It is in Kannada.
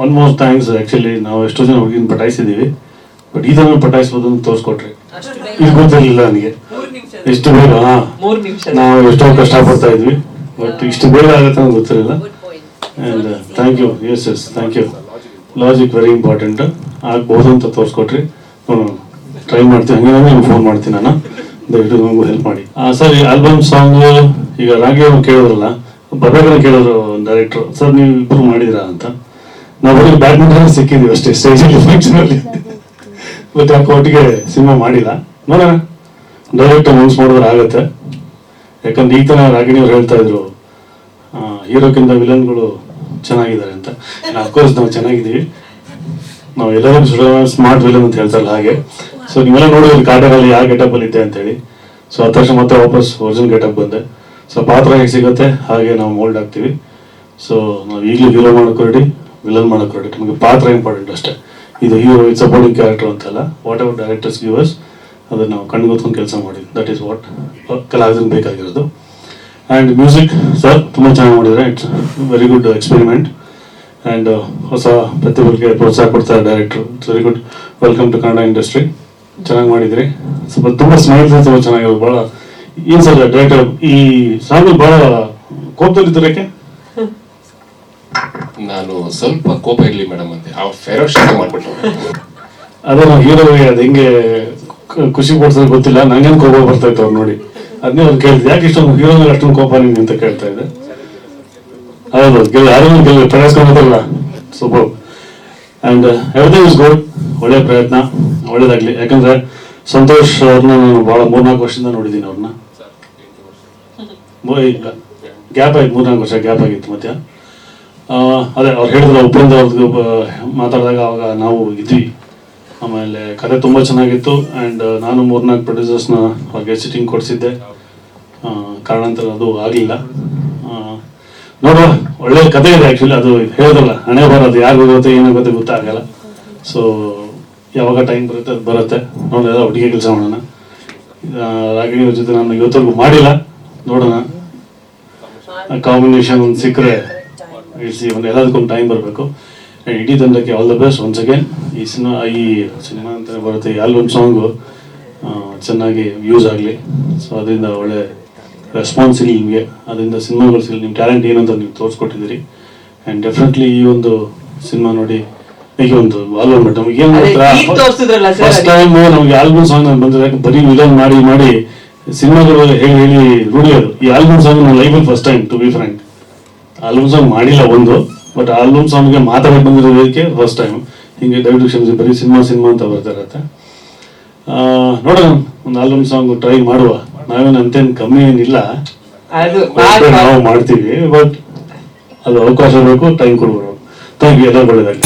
ಒನ್ ಮೋರ್ ಥ್ಯಾಂಕ್ಸ್ ಆ್ಯಕ್ಚುಲಿ ನಾವು ಎಷ್ಟೋ ಜನ ಹೋಗಿ ಪಟಾಯಿಸಿದ್ದೀವಿ. ಬಟ್ ತರ ಪಟಾಯಿಸ್ಬೋದು ಅಂತ ತೋರಿಸ್ಕೊಟ್ರಿ. ಇದು ಗೊತ್ತಿರಲಿಲ್ಲ ನನಗೆ. ಎಷ್ಟು ಬೇಗ ನಾವು ಎಷ್ಟೋ ಕಷ್ಟಪಡ್ತಾ ಇದ್ವಿ. ಬಟ್ ಇಷ್ಟು ಬೇಗ ಆಗುತ್ತೆ ಅಂತ ಗೊತ್ತಿರಲಿಲ್ಲ. And thank you yes yes thank you logic very important ಆಗ್ಬೋದು ಅಂತ ತೋರಿಸ್ಕೊಟ್ರಿ. ಟ್ರೈ ಮಾಡ್ತೀನಿ. ಹಂಗೆ ನಿಮ್ಗೆ ಫೋನ್ ಮಾಡ್ತೀನಿ ನಾನು. ದಯವಿಟ್ಟು ನಮಗೂ ಹೆಲ್ಪ್ ಮಾಡಿ. ಸರ್ ಈ ಆಲ್ಬಮ್ ಸಾಂಗ್ ಈಗ ರಾಗಿ ಅವ್ರು ಕೇಳಿದ್ರಲ್ಲ ಬರ್ಬೇಕಾದ್ರೆ ಕೇಳಿದ್ರು ಡೈರೆಕ್ಟ್ರು ಸರ್ ನೀವು ಇಬ್ಬರು ಮಾಡಿದಿರಾ ಅಂತ? ನಾವು ಬರೀ ಬ್ಯಾಡ್ಮಿಂಟನ್ ಸಿಕ್ಕಿದ್ವಿ ಅಷ್ಟೇ ಸ್ಟೇಜಲ್ಲಿ ಫಂಕ್ಷನಲ್ಲಿ ಬಟ್ ಆ ಕೋರ್ಟ್ಗೆ ಸಿನಿಮಾ ಮಾಡಿಲ್ಲ. ನೋಡೋಣ. ಡೈರೆಕ್ಟ್ ಅನೌನ್ಸ್ ಮಾಡಿದ್ರೆ ಆಗತ್ತೆ. ಯಾಕಂದ್ರೆ ಈಗ ರಾಗಿಣಿ ಅವ್ರು ಹೇಳ್ತಾ ಇದ್ರು ಹೀರೋಕ್ಕಿಂತ ವಿಲನ್ಗಳು ಚೆನ್ನಾಗಿದ್ದಾರೆ ಅಂತ. ಅಫ್ಕೋರ್ಸ್ ನಾವು ಚೆನ್ನಾಗಿದ್ದೀವಿ. ನಾವು ಎಲ್ಲರೂ ಸ್ಮಾರ್ಟ್ ವಿಲನ್ ಅಂತ ಹೇಳ್ತಾರಲ್ಲ ಹಾಗೆ. ಸೊ ನೀವೆಲ್ಲ ನೋಡಿದ್ರೆ ಕಾಟರಲ್ಲಿ ಯಾವ ಗೆಟಪ್ ಅಲ್ಲಿ ಇದ್ದೆ ಅಂತ ಹೇಳಿ ಸೊ ಹತ್ತು ವರ್ಷ ಮತ್ತೆ ವಾಪಸ್ ಒರಿಜಿನಲ್ ಗೆಟಪ್ ಬಂದೆ. ಸೊ ಪಾತ್ರ ಹೇಗೆ ಸಿಗುತ್ತೆ, ಹಾಗೆ ನಾವು ಮೋಲ್ಡ್ ಆಗ್ತೀವಿ. ಸೊ ನಾವು ಈಗಲೂ ಹೀರೋ ಮಾಡ್ಕೊಡಿ ವಿಲನ್ ಮಾಡೋ ಕ್ರೆಡಿಟ್ ನಮಗೆ ಪಾತ್ರ ಇಂಪಾರ್ಟೆಂಟ್ ಅಷ್ಟೇ. ಇದು ಹೀರೋ ಇಟ್ಸ್ ಸಪೋರ್ಟಿಂಗ್ ಕ್ಯಾರೆಕ್ಟರ್ ಅಂತಲ್ಲ. ವಾಟ್ ಎವರ್ ಡೈರೆಕ್ಟರ್ಸ್ ಗಿವರ್ಸ್ ಅದನ್ನು ನಾವು ಕಣ್ಗೊತ್ಕೊಂಡು ಕೆಲಸ ಮಾಡಿ ದಟ್ ಈಸ್ ವಾಟ್ ಕಲಾವಿದನ್ ಬೇಕಾಗಿರೋದು. ಆ್ಯಂಡ್ ಮ್ಯೂಸಿಕ್ ಸರ್ ತುಂಬ ಚೆನ್ನಾಗಿ ಮಾಡಿದ್ದಾರೆ it's very good experiment and ಹೊಸ ಪ್ರತಿಭೆಗೆ ಪ್ರೋತ್ಸಾಹ ಕೊಡ್ತಾರೆ director it's very good welcome to Kannada industry ಚೆನ್ನಾಗಿ ಮಾಡಿದ್ರಿ. ಸ್ವಲ್ಪ ತುಂಬ ಸ್ಮೈಲ್ಸ್ ತುಂಬ ಚೆನ್ನಾಗಿರೋದು. ಭಾಳ ಏನು ಸರ್ ಡೈರೆಕ್ಟರ್ ಈ ಸಾಂಗ್ ಭಾಳ ಕೋಪದಲ್ಲಿದ್ದರಕ್ಕೆ ನಾನು ಸ್ವಲ್ಪ ಕೋಪ ಇರಲಿ ಮೇಡಮ್ ಅಂತೆ. ಆ ಫೆರೋಶ್ ಮಾಡ್ಬಿಟ್ಟು ಅದೇ ನಾವು ಹೀರೋ ಅದು ಹೆಂಗೆ ಖುಷಿ ಪಡ್ಸೋದು ಗೊತ್ತಿಲ್ಲ ನಂಗೇನು ಕೋಪ ಬರ್ತಾ ಇತ್ತು ಅವ್ರು ನೋಡಿ. ಅದನ್ನೇ ಅವ್ರು ಕೇಳಿದ್ರು ಯಾಕೆ ಇಷ್ಟೊಂದು ಹೀರೋ ಅಷ್ಟೊಂದು ಕೋಪ ನಿಮ್ಗೆ ಅಂತ ಕೇಳ್ತಾ ಇದ್ದೆ. ಹೌದು ಕೆಲ ಯಾರು ಕೆಲ ಪ್ರಯಾಸ್ಕೊಂಡ್ರಲ್ಲ super. And everything is good ಒಳ್ಳೆ ಪ್ರಯತ್ನ ಒಳ್ಳೇದಾಗಲಿ. ಯಾಕಂದ್ರೆ ಸಂತೋಷ್ ಅವ್ರನ್ನ ನಾನು ಭಾಳ ಮೂರ್ನಾಲ್ಕು ವರ್ಷದಿಂದ ನೋಡಿದ್ದೀನಿ ಅವ್ರನ್ನ. ಇಲ್ಲ. ಗ್ಯಾಪ್ ಆಯ್ತು ಮೂರ್ನಾಲ್ಕು ವರ್ಷ ಗ್ಯಾಪ್ ಆಗಿತ್ತು ಮತ್ತೆ. ಅದೇ ಅವ್ರು ಹೇಳಿದ್ರು ಉಪೇಂದ್ರ ಅವ್ರದ್ದು ಮಾತಾಡಿದಾಗ ಅವಾಗ ನಾವು ಇದ್ವಿ. ಆಮೇಲೆ ಕತೆ ತುಂಬ ಚೆನ್ನಾಗಿತ್ತು. ಆ್ಯಂಡ್ ನಾನು ಮೂರ್ನಾಲ್ಕು ಪ್ರೊಡ್ಯೂಸರ್ಸ್ನ ಅವ್ರಿಗೆ ಸಿಟ್ಟಿಂಗ್ ಕೊಡಿಸಿದ್ದೆ. ಕಾರಣಾಂತರ ಅದು ಆಗಲಿಲ್ಲ. ನೋಡುವ ಒಳ್ಳೆ ಕತೆ ಇದೆ ಆ್ಯಕ್ಚುಲಿ ಅದು ಹೇಳಿದ್ರಲ್ಲ ಹಣೆ ಬರೋದು ಯಾರು ಗೊತ್ತೆ ಏನಾಗುತ್ತೆ ಗೊತ್ತಾಗಲ್ಲ ಸೊ ಯಾವಾಗ ಟೈಮ್ ಬರುತ್ತೆ ಅದು ಬರುತ್ತೆ. ನೋಡೋಣ ಒಟ್ಟಿಗೆ ಕೆಲಸ ಮಾಡೋಣ. ಆ, ರಾಗಿಣಿ ಜೊತೆ ನಾನು ಇವತ್ತರೆಗೂ ಮಾಡಿಲ್ಲ. ನೋಡೋಣ. ಕಾಂಬಿನೇಷನ್ ಒಂದು ಸಿಕ್ಕರೆ ಇಳಿಸಿ ಒಂದು ಎಲ್ಲದಕ್ಕೊಂದು ಟೈಮ್ ಬರಬೇಕು. ಇಡೀ ತಂಡಕ್ಕೆ all the best once again ಈ ಸಿನಿಮಾ ಈ ಸಿನಿಮಾ ಅಂತ ಬರುತ್ತೆ ಈ ಆಲ್ಬಮ್ ಸಾಂಗು ಚೆನ್ನಾಗಿ ಯೂಸ್ ಆಗಲಿ. ಸೊ ಅದರಿಂದ ಒಳ್ಳೆ ರೆಸ್ಪಾನ್ಸ್ ಇಲ್ಲಿ ನಿಮಗೆ. ಅದರಿಂದ ಸಿನಿಮಾಗಳು ಸಿಗಲಿ ನಿಮ್ಮ ಟ್ಯಾಲೆಂಟ್ ಏನಂತ ನೀವು ತೋರಿಸ್ಕೊಟ್ಟಿದ್ದೀರಿ. ಆ್ಯಂಡ್ ಡೆಫಿನೆಟ್ಲಿ ಈ ಒಂದು ಸಿನಿಮಾ ನೋಡಿ ಈಗ ಒಂದು ಆಲ್ಬಮ್ ನಮಗೆ ಏನು ಫಸ್ಟ್. ಟೈಮ್ ನಮ್ಗೆ ಆಲ್ಬಮ್ ಸಾಂಗ್ ನಾನು ಬಂದ್ರೆ ಬರೀ ವಿಲನ್ ಮಾಡಿ ಮಾಡಿ ಸಿನಿಮಾಗಳು ಹೇಳಿ ಹೇಳಿ ರೂಢಿ ಅದು. ಈ ಆಲ್ಬಮ್ ಸಾಂಗ್ ನಾನು ಲೈಫಲ್ಲಿ first time to be frank album song ಮಾಡಿಲ್ಲ ಒಂದು ಬಟ್ ಆಲ್ಬಮ್ ಸಾಂಗ್ಗೆ ಮಾತಾಡಕ್ಕೆ ಬಂದಿರೋದಕ್ಕೆ ಫಸ್ಟ್ ಟೈಮ್ ಹಿಂಗೆ ದಯವಿಟ್ಟು ಕ್ಷಮಿಸಿ ಬರೀ ಸಿನಿಮಾ ಸಿನಿಮಾ ಅಂತ ಬರ್ತಾ ಇರತ್ತೆ ನೋಡೋಣ ಒಂದು ಆಲ್ಬಮ್ ಸಾಂಗ್ ಟ್ರೈ ಮಾಡುವ. ನಾವೇನು ಅಂತೇನು ಕಮ್ಮಿ ಏನಿಲ್ಲ. ನಾವು ಮಾಡ್ತೀವಿ ಬಟ್ ಅದು ಅವಕಾಶ ಬೇಕು ಟೈಮ್ ಕೊಡ್ಬೋದು. ಥ್ಯಾಂಕ್ ಯು ಎಲ್ಲ ಒಳ್ಳೆಯದಾಗಲಿ